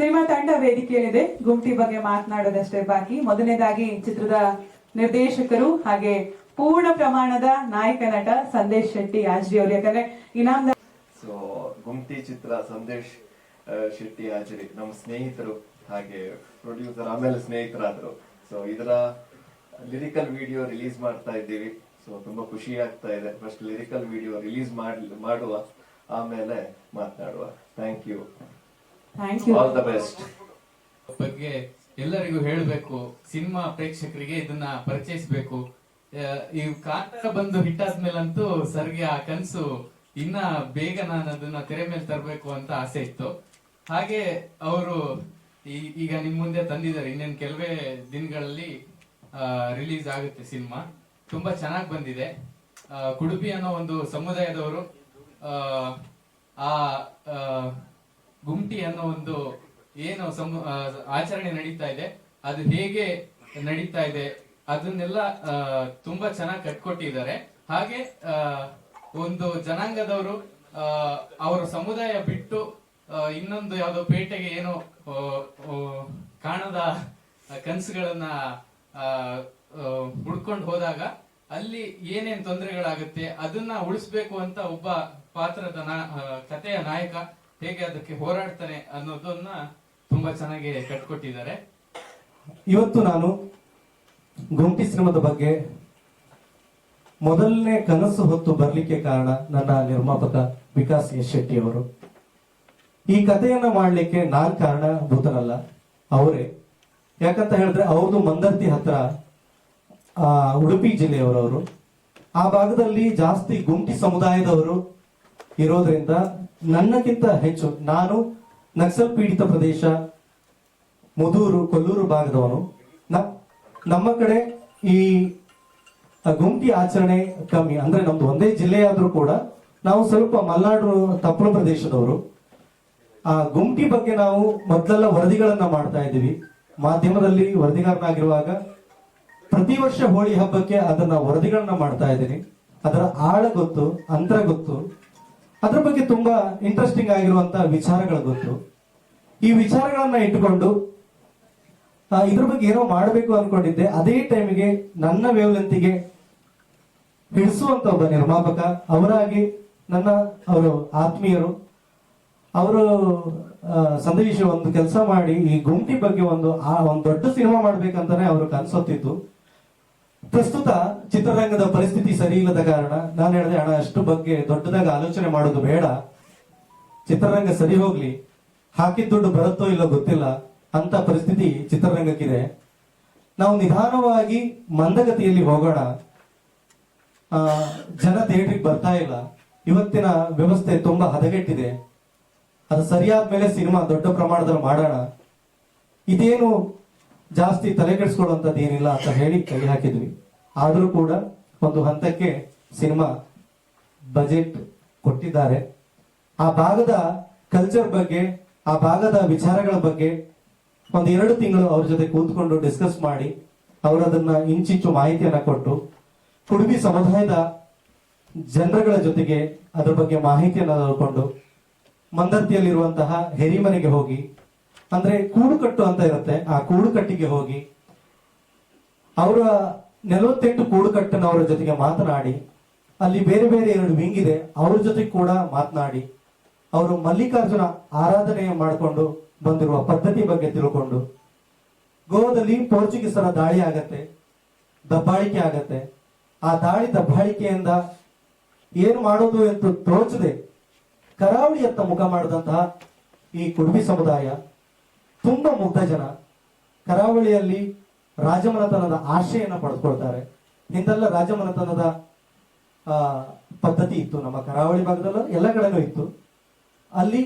Cinema ತಂಡ ವೇದಿಕೆಯಲ್ಲಿದೆ. ಗುಮ್ಟಿ ಬಗ್ಗೆ ಮಾತನಾಡೋದಷ್ಟೇ ಬಾಕಿ. ಮೊದಲನೇದಾಗಿ ಚಿತ್ರದ ನಿರ್ದೇಶಕರು ಹಾಗೆ ಪೂರ್ಣ ಪ್ರಮಾಣದ ನಾಯಕ ನಟ ಸಂದೇಶ್ ಶೆಟ್ಟಿ ಆಜ್ರಿ ಅವರು. ಯಾಕಂದ್ರೆ ಇನಾಮದ ಸೊ ಗುಮ್ಟಿ ಚಿತ್ರ ಸಂದೇಶ್ ಶೆಟ್ಟಿ ಆಜ್ರಿ ನಮ್ಮ ಸ್ನೇಹಿತರು ಹಾಗೆ ಪ್ರೊಡ್ಯೂಸರ್ ಆಮೇಲೆ ಸ್ನೇಹಿತರಾದ್ರು. ಸೊ ಇದರ ಲಿರಿಕಲ್ ವಿಡಿಯೋ ರಿಲೀಸ್ ಮಾಡ್ತಾ ಇದ್ದೀವಿ. ಸೊ ತುಂಬಾ ಖುಷಿ ಆಗ್ತಾ ಇದೆ. ಫಸ್ಟ್ ಲಿರಿಕಲ್ ವಿಡಿಯೋ ರಿಲೀಸ್ ಮಾಡುವ, ಆಮೇಲೆ ಮಾತನಾಡುವ. ಥ್ಯಾಂಕ್ ಆಲ್ ದ ಬೆಸ್ಟ್ ಬಗ್ಗೆ ಎಲ್ಲರಿಗೂ ಹೇಳಬೇಕು ಸಿನಿಮಾ ಪ್ರೇಕ್ಷಕರಿಗೆ ಇದನ್ನ ಪರಿಚಯಿಸಬೇಕು. ಈ ಕಾಂತಾರ ಬಂದು ಹಿಟ್ ಆದ್ಮೇಲಂತೂ ಸರ್ಗೆ ಆ ಕನಸು ಇನ್ನ ಬೇಗ ನಾನು ಅದನ್ನ ತೆರೆ ಮೇಲೆ ತರಬೇಕು ಅಂತ ಆಸೆ ಇತ್ತು. ಹಾಗೆ ಅವರು ಈಗ ನಿಮ್ ಮುಂದೆ ತಂದಿದ್ದಾರೆ. ಇನ್ನೇನು ಕೆಲವೇ ದಿನಗಳಲ್ಲಿ ರಿಲೀಸ್ ಆಗುತ್ತೆ ಸಿನಿಮಾ. ತುಂಬಾ ಚೆನ್ನಾಗಿ ಬಂದಿದೆ. ಕುಡುಬಿ ಕುಡುಪಿ ಅನ್ನೋ ಒಂದು ಸಮುದಾಯದವರು ಆ, ಗುಮ್ಟಿ ಅನ್ನೋ ಒಂದು ಏನು ಆಚರಣೆ ನಡೀತಾ ಇದೆ. ಅದು ಹೇಗೆ ನಡೀತಾ ಇದೆ, ಅದನ್ನೆಲ್ಲ ತುಂಬಾ ಚೆನ್ನಾಗಿ ಕಟ್ಕೊಟ್ಟಿದ್ದಾರೆ. ಹಾಗೆ ಒಂದು ಜನಾಂಗದವರು ಅವರ ಸಮುದಾಯ ಬಿಟ್ಟು ಇನ್ನೊಂದು ಯಾವುದೋ ಪೇಟೆಗೆ ಏನೋ ಕಾಣದ ಕನಸುಗಳನ್ನ ಹುಡ್ಕೊಂಡು ಹೋದಾಗ ಅಲ್ಲಿ ಏನೇನ್ ತೊಂದರೆಗಳಾಗುತ್ತೆ, ಅದನ್ನ ಉಳಿಸ್ಬೇಕು ಅಂತ ಒಬ್ಬ ಪಾತ್ರದ ಕಥೆಯ ನಾಯಕ ಹೇಗೆ ಅದಕ್ಕೆ ಹೋರಾಡ್ತಾನೆ ಅನ್ನೋದನ್ನ ತುಂಬಾ ಚೆನ್ನಾಗಿ ಕಟ್ಕೊಟ್ಟಿದ್ದಾರೆ. ಇವತ್ತು ನಾನು ಗುಂಪಿ ಶ್ರಮದ ಬಗ್ಗೆ ಮೊದಲನೇ ಕನಸು ಹೊತ್ತು ಬರಲಿಕ್ಕೆ ಕಾರಣ ನನ್ನ ನಿರ್ಮಾಪಕ ವಿಕಾಸ್ ಎಸ್ ಶೆಟ್ಟಿ ಅವರು. ಈ ಕಥೆಯನ್ನ ಮಾಡಲಿಕ್ಕೆ ನಾನ್ ಕಾರಣ ಭೂತನಲ್ಲ ಅವರೇ. ಯಾಕಂತ ಹೇಳಿದ್ರೆ ಅವ್ರದ್ದು ಮಂದರ್ತಿ ಹತ್ರ ಆ, ಉಡುಪಿ ಜಿಲ್ಲೆಯವರವರು. ಆ ಭಾಗದಲ್ಲಿ ಜಾಸ್ತಿ ಗುಂಪಿ ಸಮುದಾಯದವರು ಇರೋದ್ರಿಂದ ನನ್ನಕ್ಕಿಂತ ಹೆಚ್ಚು ನಾನು ನಕ್ಸಲ್ ಪೀಡಿತ ಪ್ರದೇಶ, ಮುದೂರು, ಕೊಲ್ಲೂರು ಭಾಗದವನು. ನಮ್ಮ ಕಡೆ ಈ ಗುಂಪಿ ಆಚರಣೆ ಕಮ್ಮಿ. ಅಂದ್ರೆ ನಮ್ದು ಒಂದೇ ಜಿಲ್ಲೆಯಾದ್ರೂ ಕೂಡ ನಾವು ಸ್ವಲ್ಪ ಮಲ್ನಾಡು ತಪ್ಪಲು ಪ್ರದೇಶದವರು. ಆ ಗುಂಪಿ ಬಗ್ಗೆ ನಾವು ಮೊದಲೆಲ್ಲ ವರದಿಗಳನ್ನ ಮಾಡ್ತಾ ಇದ್ದೀವಿ. ಮಾಧ್ಯಮದಲ್ಲಿ ವರದಿಗಾರನಾಗಿರುವಾಗ ಪ್ರತಿ ವರ್ಷ ಹೋಳಿ ಹಬ್ಬಕ್ಕೆ ಅದನ್ನ ವರದಿಗಳನ್ನ ಮಾಡ್ತಾ ಇದ್ದೀನಿ. ಅದರ ಆಳ ಗೊತ್ತು, ಅಂತರ ಗೊತ್ತು. ಅದ್ರ ಬಗ್ಗೆ ತುಂಬಾ ಇಂಟ್ರೆಸ್ಟಿಂಗ್ ಆಗಿರುವಂತ ವಿಚಾರಗಳು ಗೊತ್ತು ಈ ವಿಚಾರಗಳನ್ನ ಇಟ್ಟುಕೊಂಡು ಇದ್ರ ಬಗ್ಗೆ ಏನೋ ಮಾಡಬೇಕು ಅನ್ಕೊಂಡಿದ್ದೆ. ಅದೇ ಟೈಮ್ಗೆ ನನ್ನ ವೇವಲಂತಿಗೆ ಹಿಡಿಸುವಂತ ಒಬ್ಬ ನಿರ್ಮಾಪಕ, ಅವರಾಗಿ ನನ್ನ ಅವರು ಆತ್ಮೀಯರು, ಅವರು ಸಂದೇಶ ಒಂದು ಕೆಲಸ ಮಾಡಿ ಈ ಗುಂಟಿ ಬಗ್ಗೆ ಒಂದು, ಆ, ಒಂದು ದೊಡ್ಡ ಸಿನಿಮಾ ಮಾಡ್ಬೇಕಂತಾನೆ ಅವರು ಕನ್ಸೊತ್ತಿದ್ದು. ಪ್ರಸ್ತುತ ಚಿತ್ರರಂಗದ ಪರಿಸ್ಥಿತಿ ಸರಿ ಇಲ್ಲದ ಕಾರಣ ನಾನು ಹೇಳಿದೆ ಹಣ ಅಷ್ಟು ಬಗ್ಗೆ ದೊಡ್ಡದಾಗಿ ಆಲೋಚನೆ ಮಾಡೋದು ಬೇಡ. ಚಿತ್ರರಂಗ ಸರಿ ಹೋಗ್ಲಿ. ಹಾಕಿದ ದುಡ್ಡು ಬರುತ್ತೋ ಇಲ್ಲೋ ಗೊತ್ತಿಲ್ಲ. ಅಂತ ಪರಿಸ್ಥಿತಿ ಚಿತ್ರರಂಗಕ್ಕಿದೆ. ನಾವು ನಿಧಾನವಾಗಿ ಮಂದಗತಿಯಲ್ಲಿ ಹೋಗೋಣ. ಜನ ಥಿಯೇಟ್ರಿಗೆ ಬರ್ತಾ ಇಲ್ಲ. ಇವತ್ತಿನ ವ್ಯವಸ್ಥೆ ತುಂಬಾ ಹದಗೆಟ್ಟಿದೆ. ಅದು ಸರಿಯಾದ ಮೇಲೆ ಸಿನಿಮಾ ದೊಡ್ಡ ಪ್ರಮಾಣದಲ್ಲಿ ಮಾಡೋಣ. ಇದೇನು ಜಾಸ್ತಿ ತಲೆ ಕೆಡಿಸ್ಕೊಳ್ಳುವಂಥದ್ದು ಏನಿಲ್ಲ ಅಂತ ಹೇಳಿ ಕೈ ಹಾಕಿದ್ವಿ. ಆದರೂ ಕೂಡ ಒಂದು ಹಂತಕ್ಕೆ ಸಿನಿಮಾ ಬಜೆಟ್ ಕೊಟ್ಟಿದ್ದಾರೆ. ಆ ಭಾಗದ ಕಲ್ಚರ್ ಬಗ್ಗೆ, ಆ ಭಾಗದ ವಿಚಾರಗಳ ಬಗ್ಗೆ ಒಂದು ಎರಡು ತಿಂಗಳು ಅವ್ರ ಜೊತೆ ಕೂತ್ಕೊಂಡು ಡಿಸ್ಕಸ್ ಮಾಡಿ, ಅವರು ಅದನ್ನ ಇಂಚಿಂಚು ಮಾಹಿತಿಯನ್ನ ಕೊಟ್ಟು ಕುಡುಬಿ ಸಮುದಾಯದ ಜನರುಗಳ ಜೊತೆಗೆ ಅದ್ರ ಬಗ್ಗೆ ಮಾಹಿತಿಯನ್ನ ತಗೊಂಡು ಮಂದತಿಯಲ್ಲಿರುವಂತಹ ಹೆರಿಮನೆಗೆ ಹೋಗಿ ಅಂದ್ರೆ ಕೂಡುಕಟ್ಟು ಅಂತ ಇರುತ್ತೆ. ಆ ಕೂಡುಕಟ್ಟಿಗೆ ಹೋಗಿ ಅವರ ನಲವತ್ತೆಂಟು ಕೂಡುಕಟ್ಟನವರ ಜೊತೆಗೆ ಮಾತನಾಡಿ, ಅಲ್ಲಿ ಬೇರೆ ಬೇರೆ ಎರಡು ವಿಂಗ್ ಇದೆ ಅವ್ರ ಜೊತೆ ಕೂಡ ಮಾತನಾಡಿ, ಅವರು ಮಲ್ಲಿಕಾರ್ಜುನ ಆರಾಧನೆ ಮಾಡಿಕೊಂಡು ಬಂದಿರುವ ಪದ್ಧತಿ ಬಗ್ಗೆ ತಿಳ್ಕೊಂಡು, ಗೋವಾದಲ್ಲಿ ಪೋರ್ಚುಗೀಸರ ದಾಳಿ ಆಗತ್ತೆ, ದಬ್ಬಾಳಿಕೆ ಆಗತ್ತೆ. ಆ ದಾಳಿ ದಬ್ಬಾಳಿಕೆಯಿಂದ ಏನು ಮಾಡೋದು ಎಂದು ತೋಚದೆ ಕರಾವಳಿಯತ್ತ ಮುಖ ಮಾಡಿದಂತಹ ಈ ಕುಡುಬಿ ಸಮುದಾಯ ತುಂಬಾ ಮುಗ್ಧ ಜನ. ಕರಾವಳಿಯಲ್ಲಿ ರಾಜಮನೆತನದ ಆಶೆಯನ್ನ ಪಡೆದುಕೊಳ್ತಾರೆ. ಹಿಂದೆಲ್ಲ ರಾಜಮನೆತನದ ಪದ್ಧತಿ ಇತ್ತು. ನಮ್ಮ ಕರಾವಳಿ ಭಾಗದಲ್ಲೂ ಎಲ್ಲ ಕಡೆನೂ ಇತ್ತು. ಅಲ್ಲಿ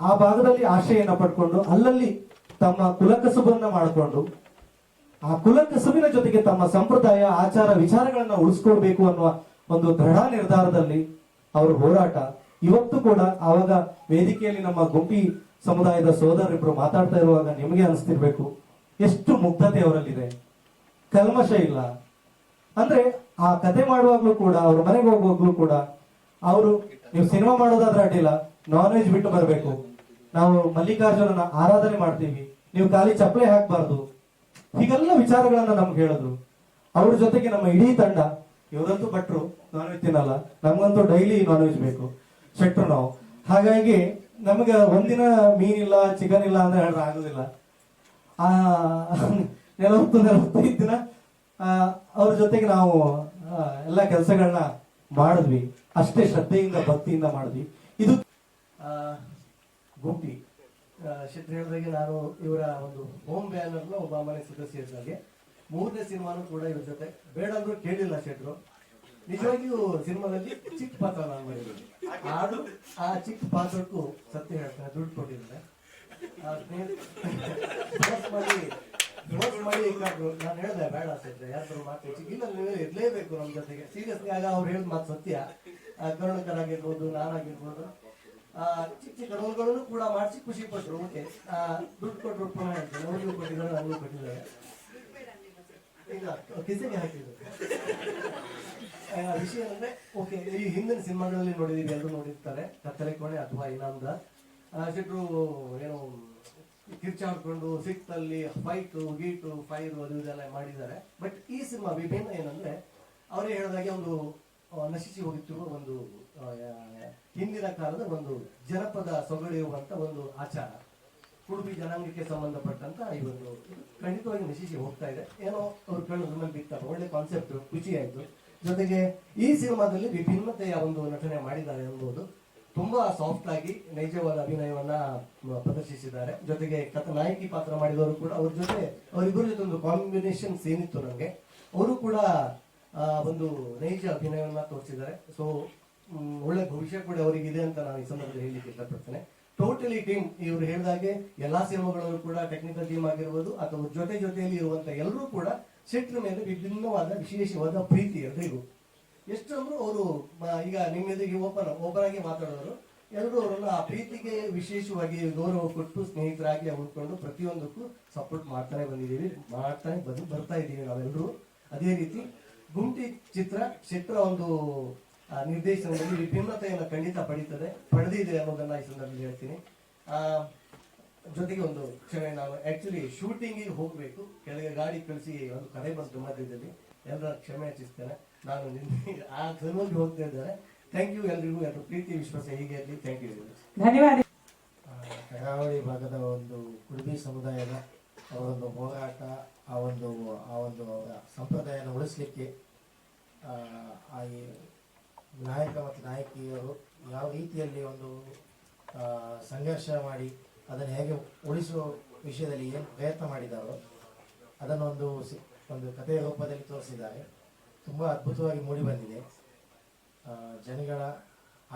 ಆ ಭಾಗದಲ್ಲಿ ಆಶ್ರಯನ ಪಡ್ಕೊಂಡು ಅಲ್ಲಲ್ಲಿ ತಮ್ಮ ಕುಲಕಸುಬನ್ನ ಮಾಡಿಕೊಂಡು, ಆ ಕುಲಕಸುಬಿನ ಜೊತೆಗೆ ತಮ್ಮ ಸಂಪ್ರದಾಯ, ಆಚಾರ, ವಿಚಾರಗಳನ್ನ ಉಳಿಸ್ಕೊಳ್ಬೇಕು ಅನ್ನುವ ಒಂದು ದೃಢ ನಿರ್ಧಾರದಲ್ಲಿ ಅವರು ಹೋರಾಟ. ಇವತ್ತು ಕೂಡ ಆವಾಗ ವೇದಿಕೆಯಲ್ಲಿ ನಮ್ಮ ಗುಂಪಿ ಸಮುದಾಯದ ಸೋದರಿಬ್ರು ಮಾತಾಡ್ತಾ ಇರುವಾಗ ನಿಮಗೆ ಅನಿಸ್ತಿರ್ಬೇಕು. ಎಷ್ಟು ಮುಗ್ಧತೆ ಅವರಲ್ಲಿದೆ. ಕಲ್ಮಶ ಇಲ್ಲ. ಅಂದ್ರೆ ಆ ಕತೆ ಮಾಡುವಾಗ್ಲೂ ಕೂಡ, ಅವ್ರ ಮನೆಗೆ ಹೋಗುವಾಗ್ಲೂ ಕೂಡ, ಅವರು ನೀವು ಸಿನಿಮಾ ಮಾಡೋದಾದ್ರೆ ಅಡ್ಡಿಲ್ಲ. ನಾನ್ ವೆಜ್ ಬಿಟ್ಟು ಬರಬೇಕು. ನಾವು ಮಲ್ಲಿಕಾರ್ಜುನನ ಆರಾಧನೆ ಮಾಡ್ತೀವಿ. ನೀವು ಖಾಲಿ ಚಪ್ಪಲೆ ಹಾಕ್ಬಾರ್ದು. ಹೀಗೆಲ್ಲ ವಿಚಾರಗಳನ್ನ ನಮ್ಗೆ ಹೇಳಿದ್ರು. ಅವ್ರ ಜೊತೆಗೆ ನಮ್ಮ ಇಡೀ ತಂಡ, ಇವರಂತೂ ಭಟ್ರು ನಾನ್ ವೆಜ್ ತಿನ್ನಲ್ಲ. ನಮ್ಗಂತೂ ಡೈಲಿ ನಾನ್ ಬೇಕು. ಶೆಟ್ರು ನಾವು. ಹಾಗಾಗಿ ನಮಗೆ ಒಂದಿನ ಮೀನಿಲ್ಲ ಚಿಕನ್ ಇಲ್ಲ ಅಂದ್ರೆ ಹೇಳಿದ್ರೆ ಆಗೋದಿಲ್ಲ. ಆ, ನಲವತ್ತು, ನಲವತ್ತೈದು ದಿನ ಅವ್ರ ಜೊತೆಗೆ ನಾವು ಎಲ್ಲ ಕೆಲಸಗಳನ್ನ ಮಾಡಿದ್ವಿ. ಅಷ್ಟೇ ಶ್ರದ್ಧೆಯಿಂದ, ಭಕ್ತಿಯಿಂದ ಮಾಡಿದ್ವಿ. ಇದು ಗುಂಪಿ. ಶೆಟ್ಟರ್ ಹೇಳಿದಾಗೆ ನಾನು ಇವರ ಒಂದು ಹೋಮ್ ಬ್ಯಾನರ್ನ ಒಬ್ಬ ಮನೆ ಸದಸ್ಯ ಇದ್ದಾಗೆ. ಮೂರನೇ ಸಿನಿಮಾನು ಕೂಡ ಇವ್ರ ಜೊತೆ. ಬೇಡ ಅಂದ್ರೂ ಕೇಳಿಲ್ಲ ಶೆಟ್ರು ನಿಜವಾಗಿಯೂ ಸಿನಿಮಾದಲ್ಲಿ ಚಿಕ್ಕ ಪಾತ್ರ ನಾನು ಮಾಡಿದ್ದೀನಿ ಆದ್ರೂ ಆ ಚಿಕ್ಕ ಪಾತ್ರಕ್ಕೂ ಸತ್ಯ ಹೇಳ್ತಾರೆ ದುಡ್ಡು ಕೊಟ್ಟಿದ್ದೆ ಮಾಡಿ ಮಾಡಿ. ನಾನು ಹೇಳ್ದೆ, ಬೇಡ ಸತ್ಯ ಯಾರು ಮಾತು ಇಲ್ಲ ಇರ್ಲೇಬೇಕು ನಮ್ಮ ಜೊತೆಗೆ. ಸೀರಿಯಸ್ಲಿ ಆಗ ಅವ್ರು ಹೇಳಿದ ಮಾತು ಸತ್ಯ. ಕರುಣಕರ್ ಆಗಿರ್ಬೋದು ನಾನಾಗಿರ್ಬೋದು ಚಿಕ್ಕ ಚಿಕ್ಕ ರೋಲ್ಗಳನ್ನು ಕೂಡ ಮಾಡಿಸಿ ಖುಷಿ ಪಟ್ಟರು ಓಕೆ ದುಡ್ಡು ಕೊಟ್ಟರು ಪುನಃ ಹೇಳ್ತಾರೆ ಅವ್ರಿಗೂ ಕೊಟ್ಟಿದ್ದಾರೆ ನನಗೂ ಕೊಟ್ಟಿದ್ದಾರೆ. ಈಗ, ಕಿಸೆಗೆ ಹಾಕಿದ್ರು. ವಿಷಯ ಅಂದ್ರೆ ಓಕೆ ಈ ಹಿಂದಿನ ಸಿನಿಮಾಗಳಲ್ಲಿ ನೋಡಿದೀವಿ, ಎಲ್ಲರೂ ನೋಡಿರ್ತಾರೆ. ಕತ್ತಲೆ ಕೋಣೆ ಅಥವಾ ಇನಾಮ್ದ. ಶೆಟ್ರು ಏನು, ಕಿರ್ಚಾಡ್ಕೊಂಡು ಸಿಕ್ತಲ್ಲಿ ಫೈಟು ಗೀಟು ಫೈರ್ ಅದು ಇದೆಲ್ಲ ಮಾಡಿದ್ದಾರೆ. ಬಟ್ ಈ ಸಿನಿಮಾ ವಿಭಿನ್ನ ಏನಂದ್ರೆ, ಅವರೇ ಹೇಳಿದಾಗೆ ಒಂದು ನಶಿಸಿ ಹೋಗುತ್ತಿರುವ ಒಂದು ಹಿಂದಿನ ಕಾಲದ ಒಂದು ಜನಪದ ಸೊಗಳೆಯುವಂತ ಒಂದು ಆಚಾರ. ಉಡುಪಿ ಜನಾಂಗಕ್ಕೆ ಸಂಬಂಧಪಟ್ಟಂತ ಈ ಒಂದು ಖಂಡಿತವಾಗಿ ನಶಿಸಿ ಹೋಗ್ತಾ ಇದೆ. ಏನೋ ಅವ್ರು ಕಣ್ಣು ಬಿತ್ತಪ್ಪ ಒಳ್ಳೆ ಕಾನ್ಸೆಪ್ಟ್ ಖುಷಿ ಆಯ್ತು ಜೊತೆಗೆ ಈ ಸಿನಿಮಾದಲ್ಲಿ ವಿಭಿನ್ನತೆಯ ಒಂದು ನಟನೆ ಮಾಡಿದ್ದಾರೆ ಎಂಬುದು ತುಂಬಾ ಸಾಫ್ಟ್ ಆಗಿ ನೈಜವಾದ ಅಭಿನಯವನ್ನ ಪ್ರದರ್ಶಿಸಿದ್ದಾರೆ. ಜೊತೆಗೆ ಕಥ ನಾಯಕಿ ಪಾತ್ರ ಮಾಡಿದವರು ಕೂಡ ಅವ್ರ ಜೊತೆ, ಅವರಿಬ್ಬರ ಜೊತೆ ಒಂದು ಕಾಂಬಿನೇಷನ್ ಏನಿತ್ತು ನನಗೆ. ಅವರು ಕೂಡ ಒಂದು ನೈಜ ಅಭಿನಯವನ್ನ ತೋರಿಸಿದ್ದಾರೆ. ಸೊ ಒಳ್ಳೆ ಭವಿಷ್ಯ ಕೂಡ ಅವರಿಗಿದೆ ಅಂತ ನಾನು ಈ ಸಂದರ್ಭದಲ್ಲಿ ಹೇಳಲಿಕ್ಕೆ ಇಷ್ಟಪಡ್ತೇನೆ. ಟೋಟಲಿ ಟೀಮ್ ಇವರು ಹೇಳಿದಾಗೆ ಎಲ್ಲಾ ಸಿನಿಮಾಗಳಲ್ಲೂ ಕೂಡ ಟೆಕ್ನಿಕಲ್ ಟೀಮ್ ಆಗಿರ್ಬೋದು, ಅಥವಾ ಜೊತೆ ಜೊತೆಯಲ್ಲಿ ಇರುವಂತ ಎಲ್ಲರೂ ಕೂಡ ಶೆಟ್ರ ಮೇಲೆ ವಿಭಿನ್ನವಾದ ವಿಶೇಷವಾದ ಪ್ರೀತಿ ಎಲ್ರಿಗೂ ಎಷ್ಟೊಂದು ಅವರು ಈಗ ನಿಮ್ಮ ಎದುರಿಗೆ ಓಪನ್ ಓಪನ್ ಆಗಿ ಮಾತಾಡೋರು ಎಲ್ಲರೂ ಅವರನ್ನು ಆ ಪ್ರೀತಿಗೆ ವಿಶೇಷವಾಗಿ ಗೌರವ ಕೊಟ್ಟು ಸ್ನೇಹಿತರಾಗಿ ಉಳ್ಕೊಂಡು ಪ್ರತಿಯೊಂದಕ್ಕೂ ಸಪೋರ್ಟ್ ಮಾಡ್ತಾನೆ ಬಂದಿದ್ದೀವಿ ಮಾಡ್ತಾನೆ ಬಂದು ಬರ್ತಾ ಇದ್ದೀವಿ ನಾವೆಲ್ಲರೂ ಅದೇ ರೀತಿ ಗುಂಟಿ ಚಿತ್ರ ಶೆಟ್ರ ಒಂದು ನಿರ್ದೇಶನದಲ್ಲಿ ವಿಭಿನ್ನತೆಯನ್ನು ಖಂಡಿತ ಪಡೀತದೆ ಪಡೆದಿದೆ ಅನ್ನೋದನ್ನ ಈ ಸಂದರ್ಭದಲ್ಲಿ ಹೇಳ್ತೀನಿ. ಆ, ಜೊತೆಗೆ ಒಂದು ಕ್ಷಣ ನಾವು ಆಕ್ಚುಲಿ ಶೂಟಿಂಗಿಗೆ ಹೋಗಬೇಕು. ಕೆಳಗೆ ಗಾಡಿ ಕಳಿಸಿ ಒಂದು ಕರೆ ಬಂತು ಮಧ್ಯದಲ್ಲಿ. ಎಲ್ಲರ ಕ್ಷಮೆ ಯಾಚಿಸ್ತೇನೆ ನಾನು ನಿನ್ನೆ ಆ ಸಲುವಾಗಿ ಹೋಗ್ತಾ ಇದ್ದಾರೆ ಥ್ಯಾಂಕ್ ಯು ಎಲ್ರಿಗೂ. ಎಲ್ಲರೂ ಪ್ರೀತಿ ವಿಶ್ವಾಸ ಹೀಗೆ ಇರಲಿ. ಥ್ಯಾಂಕ್ ಯು ಧನ್ಯವಾದ. ಕರಾವಳಿ ಭಾಗದ ಒಂದು ಕುಡುಬಿ ಸಮುದಾಯದ ಅವರ ಒಂದು ಹೋರಾಟ ಆ ಒಂದು ಆ ಒಂದು ಸಂಪ್ರದಾಯನ ಉಳಿಸ್ಲಿಕ್ಕೆ ಆ, ನಾಯಕ ಮತ್ತು ನಾಯಕಿಯರು ಯಾವ ರೀತಿಯಲ್ಲಿ ಒಂದು ಸಂಘರ್ಷ ಮಾಡಿ ಅದನ್ನು ಹೇಗೆ ಉಳಿಸುವ ವಿಷಯದಲ್ಲಿ ಏನು ಪ್ರಯತ್ನ ಮಾಡಿದಾರೋ ಅದನ್ನು ಒಂದು ಒಂದು ಕಥೆಯ ರೂಪದಲ್ಲಿ ತೋರಿಸಿದ್ದಾರೆ. ತುಂಬ ಅದ್ಭುತವಾಗಿ ಮೂಡಿ ಬಂದಿದೆ. ಜನಗಳ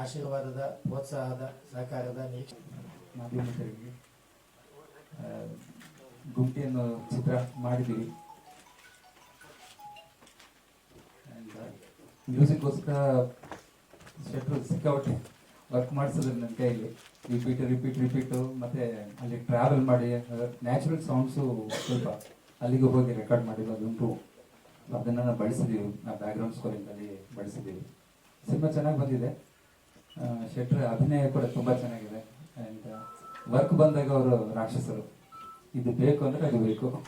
ಆಶೀರ್ವಾದದ, ಪ್ರೋತ್ಸಾಹದ ಸಹಕಾರದ ನಿರೀಕ್ಷೆ. ಮಾಧ್ಯಮಿಕರಿಗೆ ಗುಂಪಿಯನ್ನು ಚಿತ್ರ ಮಾಡಿದ್ದೀವಿ ಮ್ಯೂಸಿಕ್ಗೋಸ್ಕರ ಶೆಟ್ರು ಸಿಕ್ಕಾಪಟ್ಟೆ ವರ್ಕ್ ಮಾಡಿಸಿದ್ರು ನನ್ನ ಕೈಯಲ್ಲಿ ರಿಪೀಟ್ ರಿಪೀಟ್ ರಿಪೀಟು ಮತ್ತೆ ಅಲ್ಲಿ ಟ್ರಾವೆಲ್ ಮಾಡಿ ನ್ಯಾಚುರಲ್ ಸೌಂಡ್ಸು ಸ್ವಲ್ಪ ಅಲ್ಲಿಗೆ ಹೋಗಿ ರೆಕಾರ್ಡ್ ಮಾಡಿರೋದುಂಟು ಅದನ್ನು ನಾವು ಬಳಸಿದ್ದೀವಿ ನಾ ಬ್ಯಾಕ್ಗ್ರೌಂಡ್ ಸ್ಕೋರಿಂಗಲ್ಲಿ ಬಳಸಿದ್ದೀವಿ ಸಿನಿಮಾ ಚೆನ್ನಾಗಿ ಬಂದಿದೆ. ಶೆಟ್ರ್ ಅಭಿನಯ ಕೂಡ ತುಂಬ ಚೆನ್ನಾಗಿದೆ. ಆ್ಯಂಡ್ ವರ್ಕ್ ಬಂದಾಗ ಅವರು ರಾಕ್ಷಸರು. ಇದು ಬೇಕು ಅಂದರೆ ಅದು ಬೇಕು.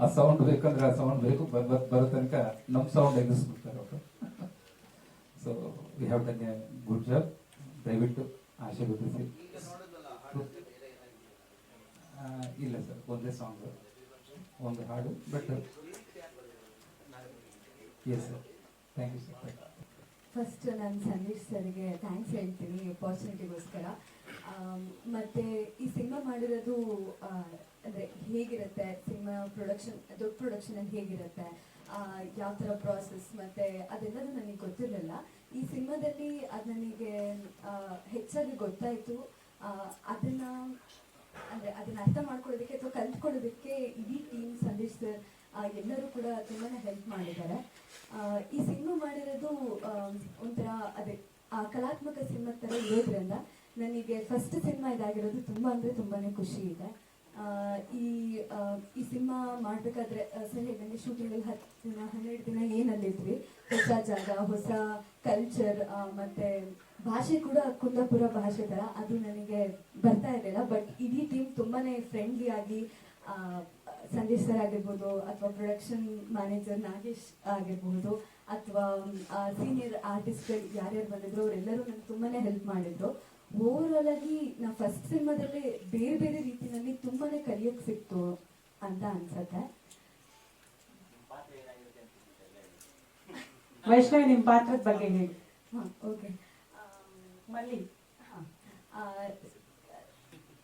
ಆ ಸೌಂಡ್ ಬೇಕಂದ್ರೆ ಆ ಸೌಂಡ್ ಬೇಕು. ಬರ್- ತನಕ ನಮ್ಮ ಸೌಂಡ್ ಎದುರಿಸ್ಬಿಡ್ತಾರೆ ಅವರು. So we have done a good job ದಯವಿಟ್ಟು ಆಶೀರ್ವದಿಸಿ ಇಲ್ಲ ಸರ್, ಒಂದೇ ಸಾಂಗ್ ಒಂದು ಹಾಡು but yes thank you sir first ನಾನು ಸಂದೇಶ್ ಸರ್ಗೆ ಥ್ಯಾಂಕ್ಸ್ ಹೇಳ್ತೀನಿ ಈ ಅಪಾರ್ಚುನಿಟಿಗೋಸ್ಕರ ಮತ್ತೆ ಈ ಸಿನಿಮಾ ಮಾಡಿರೋದು ಅಂದ್ರೆ ಹೇಗಿರುತ್ತೆ? ಸಿನಿಮಾ ಪ್ರೊಡಕ್ಷನ್ ದೊಡ್ಡ ಪ್ರೊಡಕ್ಷನ್ ಹೇಗಿರುತ್ತೆ? ಯಾವ ಥರ ಪ್ರಾಸೆಸ್ ಮತ್ತೆ ಅದೆಲ್ಲದೂ ನನಗೆ ಗೊತ್ತಿರಲಿಲ್ಲ. ಈ ಸಿನಿಮಾದಲ್ಲಿ ಅದು ನನಗೆ ಹೆಚ್ಚಾಗಿ ಗೊತ್ತಾಯಿತು. ಅದನ್ನ, ಅಂದ್ರೆ ಅದನ್ನ ಅರ್ಥ ಮಾಡ್ಕೊಳ್ಳೋದಕ್ಕೆ ಅಥವಾ ಕಲ್ತ್ಕೊಳ್ಳೋದಕ್ಕೆ ಇಡೀ ಟೀಮ್ ಸಂದೇಶ್ ಸರ್ ಎಲ್ಲರೂ ಕೂಡ ತುಂಬಾ ಹೆಲ್ಪ್ ಮಾಡಿದ್ದಾರೆ. ಈ ಸಿನಿಮಾ ಮಾಡಿರೋದು ಒಂಥರ ಅದೇ, ಆ ಕಲಾತ್ಮಕ ಸಿನಿಮಾ ಥರ ಇರೋದ್ರಿಂದ ನನಗೆ ಫಸ್ಟ್ ಸಿನಿಮಾ ಇದಾಗಿರೋದು ತುಂಬಾ ಅಂದ್ರೆ ತುಂಬಾನೇ ಖುಷಿ ಇದೆ. ಈ ಈ ಸಿನಿಮಾ ಮಾಡಬೇಕಾದ್ರೆ ಸರ್ ಹೇಳಿದಂಗೆ ಶೂಟಿಂಗ್ ಅಲ್ಲಿ ಹತ್ತು ದಿನ, ಹನ್ನೆರಡು ದಿನ ಏನಲ್ಲಿದ್ವಿ ಹೊಸ ಜಾಗ, ಹೊಸ ಕಲ್ಚರ್ ಮತ್ತೆ ಭಾಷೆ ಕೂಡ ಕುಂದಾಪುರ ಭಾಷೆ ತರ, ಅದು ನನಗೆ ಬರ್ತಾ ಇರಲಿಲ್ಲ ಬಟ್ ಇಡೀ ಟೀಮ್ ತುಂಬಾನೇ ಫ್ರೆಂಡ್ಲಿ ಆಗಿ ಸಂದೇಶ್ ಸರ್ ಆಗಿರ್ಬೋದು, ಅಥವಾ ಪ್ರೊಡಕ್ಷನ್ ಮ್ಯಾನೇಜರ್ ನಾಗೇಶ್ ಆಗಿರ್ಬೋದು, ಅಥವಾ ಸೀನಿಯರ್ ಆರ್ಟಿಸ್ಟ್ಗಳು ಯಾರ್ಯಾರು ಬಂದಿದ್ರು, ಅವರೆಲ್ಲರೂ ನನಗೆ ತುಂಬಾನೇ ಹೆಲ್ಪ್ ಮಾಡಿದ್ರು. ಓವರ್ ಆಗಿ ನಾ ಫಸ್ಟ್ ಸಿನಿಮಾದಲ್ಲಿ ಬೇರೆ ಬೇರೆ ರೀತಿನಲ್ಲಿ ತುಂಬಾನೇ ಕಲಿಯೋಕ್ ಸಿಕ್ತು ಅಂತ ಅನ್ಸತ್ತೆ. ವೈಷ್ಣವಿ ನಿಮ್ ಪಾತ್ರದ ಬಗ್ಗೆ ಹೇಳಿ. ಓಕೆ ಮಲ್ಲಿ.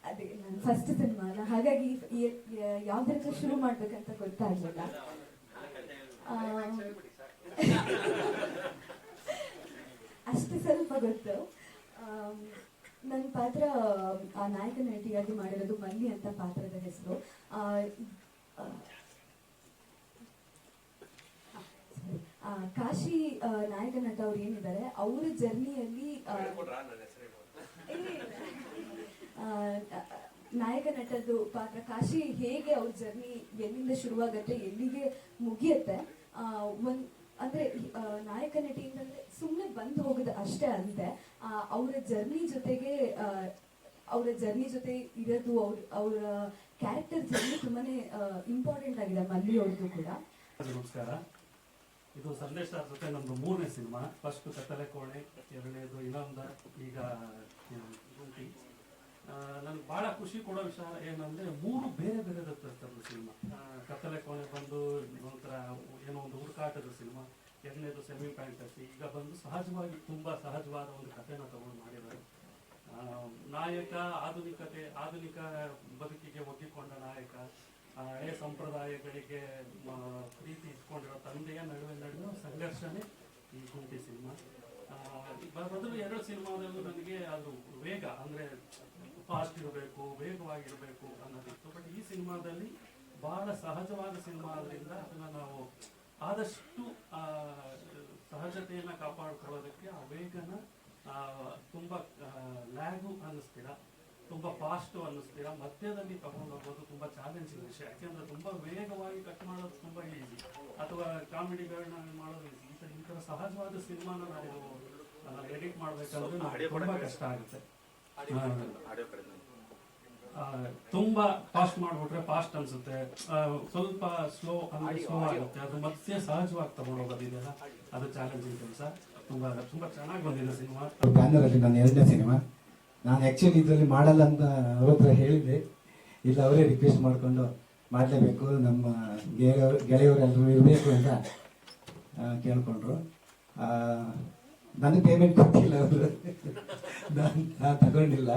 ಅದೇ ನನ್ನ ಫಸ್ಟ್ ಸಿನಿಮಾ ಅಲ್ಲ. ಹಾಗಾಗಿ ಯಾವ್ದ್ರಿಂದ ಶುರು ಮಾಡ್ಬೇಕಂತ ಗೊತ್ತಾಗ್ಲಿಲ್ಲ ಅಷ್ಟು ಸ್ವಲ್ಪ ಗೊತ್ತು. ನನ್ನ ಪಾತ್ರ ಆ ನಾಯಕ ನಟಿಯಾಗಿ ಮಾಡಿರೋದು ಮಲ್ಲಿ ಅಂತ ಪಾತ್ರದ ಹೆಸರು. ಕಾಶಿ ಆ, ನಾಯಕ ನಟ ಅವ್ರು ಏನಿದ್ದಾರೆ ಅವರ ಜರ್ನಿಯಲ್ಲಿ ನಾಯಕ ನಟದ್ದು ಪಾತ್ರ ಕಾಶಿ ಹೇಗೆ ಅವ್ರ ಜರ್ನಿ ಎಲ್ಲಿಂದ ಶುರುವಾಗತ್ತೆ ಎಲ್ಲಿಗೆ ಮುಗಿಯತ್ತೆ ಆ, ಒಂದ್ ಅಂದ್ರೆ ನಾಯಕ ನಟಿಯಿಂದ ಅಂದ್ರೆ ಸುಮ್ಮನೆ ಬಂದು ಹೋಗದ ಅಷ್ಟೇ ಅಲ್ಲದೆ ಅವರ ಜರ್ನಿ ಜೊತೆಗೆ ಅವರ ಜರ್ನಿ ಜೊತೆ ಇರೋದು, ಅವ್ರ, ಅವರ ಕ್ಯಾರೆಕ್ಟರ್ ಜರ್ನಿ ತುಂಬಾನೇ ಇಂಪಾರ್ಟೆಂಟ್ ಆಗಿದೆ ಮಲ್ಲಿ ಅವ್ರದ್ದು ಕೂಡ ನಮಸ್ಕಾರ. ಇದು ಸಂದೇಶ ಜೊತೆ ನಮ್ದು ಮೂರನೇ ಸಿನಿಮಾ. ಫಸ್ಟ್ ಕತ್ತಲೆ ಕೋಣೆ ಎರಡನೇದು ಇನ್ನೊಂದು ಈಗ ನನಗೆ ಬಹಳ ಖುಷಿ ಕೊಡೋ ವಿಷಯ ಏನಂದ್ರೆ, ಮೂರು ಬೇರೆ ಬೇರೆ ಸಿನಿಮಾ. ಕತ್ತಲೆ ಕೋಣೆ ಬಂದು ನಂತರ ಏನೋ ಒಂದು ಹುಡುಕಾಟದ ಸಿನಿಮಾ, ಎರಡನೇದು ಸೆಮಿ ಫ್ಯಾಂಟಸಿ ಈಗ ಬಂದು ಸಹಜವಾಗಿ ತುಂಬ ಸಹಜವಾದ ಒಂದು ಕಥೆನ ತಗೊಂಡು ಮಾಡಿದ್ದಾರೆ. ನಾಯಕ ಆಧುನಿಕತೆ, ಆಧುನಿಕ ಬದುಕಿಗೆ ಒಗ್ಗಿಕೊಂಡ ನಾಯಕ ಹಳೆ ಸಂಪ್ರದಾಯಗಳಿಗೆ ಪ್ರೀತಿ ಇಟ್ಕೊಂಡಿರೋ ತಂದೆಯ ನಡುವೆ ನಡುವೆ ಸಂಘರ್ಷನೇ ಈ ಗುಂಟಿ ಸಿನಿಮಾ. ಮೊದಲು ಎರಡು ಸಿನಿಮಾದಲ್ಲೂ ನನಗೆ ಅದು ವೇಗ, ಅಂದರೆ ಫಾಸ್ಟ್ ಇರಬೇಕು, ವೇಗವಾಗಿರಬೇಕು ಅನ್ನೋದಿತ್ತು. ಬಟ್ ಈ ಸಿನಿಮಾದಲ್ಲಿ ಬಹಳ ಸಹಜವಾದ ಸಿನಿಮಾ ಆದ್ರಿಂದ ಅದನ್ನ ನಾವು ಆದಷ್ಟು ಸಹಜತೆಯನ್ನು ಕಾಪಾಡ್ಕೊಳ್ಳೋದಕ್ಕೆ ಆ ವೇಗನ ತುಂಬಾ ಲ್ಯಾಗು ಅನ್ನಿಸ್ತೀರ ತುಂಬಾ ಫಾಸ್ಟ್ ಅನ್ನಿಸ್ತೀರ ಮಧ್ಯದಲ್ಲಿ ತಗೊಂಡು ಹೋಗೋದು ತುಂಬಾ ಚಾಲೆಂಜಿಂಗ್ ವಿಷಯ. ಯಾಕೆಂದ್ರೆ ತುಂಬಾ ವೇಗವಾಗಿ ಕಟ್ ಮಾಡೋದು ತುಂಬಾ ಈಸಿ ಅಥವಾ ಕಾಮಿಡಿಗಳನ್ನ ಮಾಡೋದು ಈಸಿ ಈ ತರ- ಸಹಜವಾದ ಸಿನಿಮಾನ ನಾವು ಎಡಿಟ್ ಮಾಡ್ಬೇಕಂದ್ರೆ ತುಂಬಾ ಕಷ್ಟ ಆಗುತ್ತೆ. ತುಂಬಾ ಫಾಸ್ಟ್ ಮಾಡ್ಬಿಟ್ರೆ ಫಾಸ್ಟ್ ಅನ್ಸುತ್ತೆ. ಸ್ವಲ್ಪ ಸ್ಲೋ ಅಂದ್ರೆ ಸ್ಲೋ ಆಗುತ್ತೆ. ಅದು ಮತ್ತೆ ಸಹಜವಾಗಿ ತಗೊಂಡು ಹೋಗೋದಿದೆಯಲ್ಲ ಅದು ಚಾಲೆಂಜಿಂಗ್ ಕೆಲಸ. ತುಂಬಾ ತುಂಬಾ ಚೆನ್ನಾಗಿ ಬಂದಿದೆ ಸಿನಿಮಾ. ಬ್ಯಾನರ್ ಅಲ್ಲಿ ನನ್ನ ಎರಡನೇ ಸಿನಿಮಾ. ನಾನು ಆಕ್ಚುಲಿ ಇದರಲ್ಲಿ ಮಾಡಲ್ಲ ಅಂತ ಅವ್ರ ಹತ್ರ ಹೇಳಿದ್ದೆ. ಇಲ್ಲ ಅವರೇ ರಿಕ್ವೆಸ್ಟ್ ಮಾಡಿಕೊಂಡು ಮಾಡಲೇಬೇಕು. ನಮ್ಮ ಗೆಳೆಯವರು ಗೆಳೆಯರೆಲ್ಲರೂ ಇರಬೇಕು ಅಂತ ಕೇಳಿಕೊಂಡ್ರು. ನನಗೆ ಪೇಮೆಂಟ್ ಕೊಟ್ಟಿಲ್ಲ ಅವರು. ನಾನು ತಗೊಂಡಿಲ್ಲ.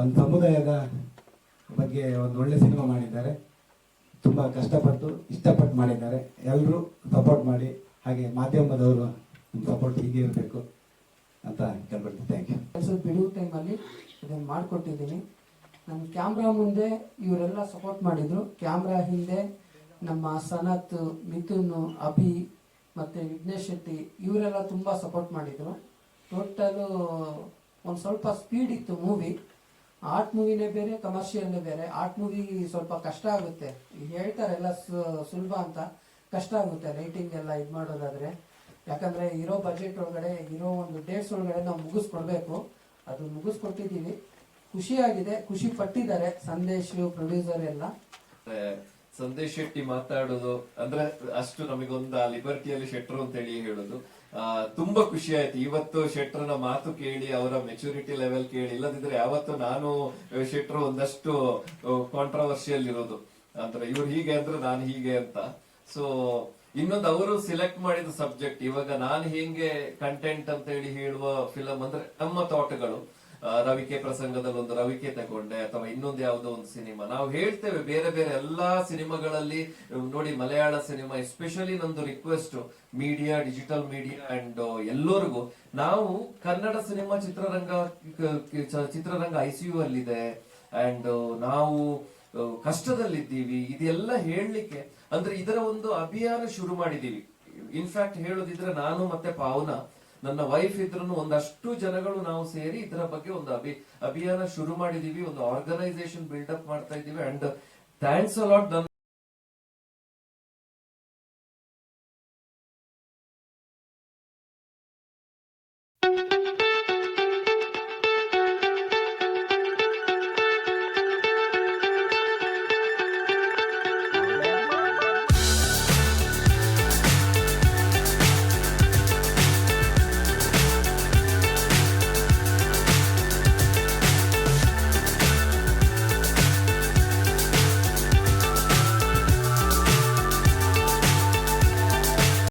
ಒಂದು ಸಮುದಾಯದ ಬಗ್ಗೆ ಒಂದು ಒಳ್ಳೆ ಸಿನಿಮಾ ಮಾಡಿದ್ದಾರೆ. ತುಂಬ ಕಷ್ಟಪಟ್ಟು, ಇಷ್ಟಪಟ್ಟು ಮಾಡಿದ್ದಾರೆ. ಎಲ್ಲರೂ ಸಪೋರ್ಟ್ ಮಾಡಿ, ಹಾಗೆ ಮಾಧ್ಯಮದವರು ಸಪೋರ್ಟ್ ಹೀಗೆ ಇರಬೇಕು ಅಂತ ಕೇಳ್ಬಿಡ್ತೀನಿ ಥ್ಯಾಂಕ್ ಯು ಕೆಲಸದ ಬಿಡುವು ಟೈಮಲ್ಲಿ ಇದನ್ನು ಮಾಡಿಕೊಟ್ಟಿದ್ದೀನಿ. ನಮ್ಮ ಕ್ಯಾಮ್ರಾ ಮುಂದೆ ಇವರೆಲ್ಲ ಸಪೋರ್ಟ್ ಮಾಡಿದರು. ಕ್ಯಾಮ್ರಾ ಹಿಂದೆ ನಮ್ಮ ಸನತ್, ಮಿಥುನ್, ಅಭಿ ಮತ್ತು ವಿಘ್ನೇಶ್ ಶೆಟ್ಟಿ ಇವರೆಲ್ಲ ತುಂಬ ಸಪೋರ್ಟ್ ಮಾಡಿದರು. ಟೋಟಲು ಒಂದು ಸ್ವಲ್ಪ ಸ್ಪೀಡ್ ಇತ್ತು ಮೂವಿ ಆರ್ಟ್ ಮೂವಿನೇ ಬೇರೆ ಕಮರ್ಷಿಯಲ್ಲೇ ಬೇರೆ. ಆರ್ಟ್ ಮೂವಿ ಸ್ವಲ್ಪ ಕಷ್ಟ ಆಗುತ್ತೆ. ಹೇಳ್ತಾರೆ ಎಲ್ಲ ಸುಲಭ ಅಂತ. ಕಷ್ಟ ಆಗುತ್ತೆ ರೈಟಿಂಗ್ ಎಲ್ಲ ಇದು ಮಾಡೋದಾದ್ರೆ. ಯಾಕಂದ್ರೆ ಇರೋ ಬಜೆಟ್ ಒಳಗಡೆ, ಇರೋ ಒಂದು ಡೇಟ್ಸ್ ಒಳಗಡೆ ನಾವು ಮುಗಿಸ್ಕೊಡ್ಬೇಕು. ಅದು ಮುಗಿಸ್ಕೊಟ್ಟಿದ್ದೀವಿ. ಖುಷಿಯಾಗಿದೆ, ಖುಷಿ ಪಟ್ಟಿದ್ದಾರೆ ಸಂದೇಶ್ ಪ್ರೊಡ್ಯೂಸರ್ ಎಲ್ಲ. ಸಂದೇಶ್ ಶೆಟ್ಟಿ ಮಾತಾಡೋದು, ಅಂದ್ರೆ ಅಷ್ಟು ನಮಗೊಂದು ಆ ಲಿಬರ್ಟಿಯಲ್ಲಿ ಶೆಟ್ರು ಅಂತ ಹೇಳಿ ಹೇಳೋದು. ತುಂಬಾ ಖುಷಿ ಆಯ್ತು. ಇವತ್ತು ಶೆಟ್ರನ ಮಾತು ಕೇಳಿ, ಅವರ ಮೆಚುರಿಟಿ ಲೆವೆಲ್ ಕೇಳಿ. ಇಲ್ಲದಿದ್ರೆ ಯಾವತ್ತು ನಾನು ಶೆಟ್ರು ಒಂದಷ್ಟು ಕಾಂಟ್ರವರ್ಷಿಯಲ್ ಇರೋದು. ಅಂದ್ರೆ ಇವ್ರು ಹೀಗೆ ಅಂದ್ರೆ ನಾನು ಹೀಗೆ ಅಂತ. ಸೊ ಇನ್ನೊಂದು ಅವರು ಸಿಲೆಕ್ಟ್ ಮಾಡಿದ ಸಬ್ಜೆಕ್ಟ್ ಇವಾಗ ನಾನು ಹೆಂಗೆ ಕಂಟೆಂಟ್ ಅಂತ ಹೇಳಿ ಹೇಳುವ ಫಿಲಂ ಅಂದ್ರೆ ನಮ್ಮ ಥಾಟ್ಗಳು ರವಿಕೆ ಪ್ರಸಂಗದಲ್ಲಿ ಒಂದು ರವಿಕೆ ತಗೊಂಡೆ, ಅಥವಾ ಇನ್ನೊಂದು ಯಾವುದೋ ಒಂದು ಸಿನಿಮಾ. ನಾವು ಹೇಳ್ತೇವೆ ಬೇರೆ ಬೇರೆ ಎಲ್ಲಾ ಸಿನಿಮಾಗಳಲ್ಲಿ, ನೋಡಿ ಮಲಯಾಳ ಸಿನಿಮಾ ಎಸ್ಪೆಷಲಿ ನಂದು request media digital media and ಎಲ್ಲರಿಗೂ. ನಾವು ಕನ್ನಡ ಸಿನಿಮಾ ಚಿತ್ರರಂಗ ಚಿತ್ರರಂಗ ಐ ಸಿ ಯು ಅಲ್ಲಿದೆ ಅಂಡ್ ನಾವು ಕಷ್ಟದಲ್ಲಿದ್ದೀವಿ. ಇದೆಲ್ಲ ಹೇಳಲಿಕ್ಕೆ, ಅಂದ್ರೆ ಇದರ ಒಂದು ಅಭಿಯಾನ ಶುರು ಮಾಡಿದೀವಿ ಇನ್ಫ್ಯಾಕ್ಟ್ ಹೇಳೋದಿದ್ರೆ ನಾನು ಮತ್ತೆ ಪಾವನ ನನ್ನ ವೈಫ್ ಇದ್ರೂ ಒಂದಷ್ಟು ಜನಗಳು ನಾವು ಸೇರಿ ಇದರ ಬಗ್ಗೆ ಒಂದು ಅಭಿ, ಅಭಿಯಾನ ಶುರು ಮಾಡಿದೀವಿ, ಒಂದು ಆರ್ಗನೈಸೇಷನ್ ಬಿಲ್ಡ್ ಅಪ್ ಮಾಡ್ತಾ ಇದೀವಿ ಅಂಡ್ ಥ್ಯಾಂಕ್ಸ್ ಅಲಾಟ್ ನನ್ನ thank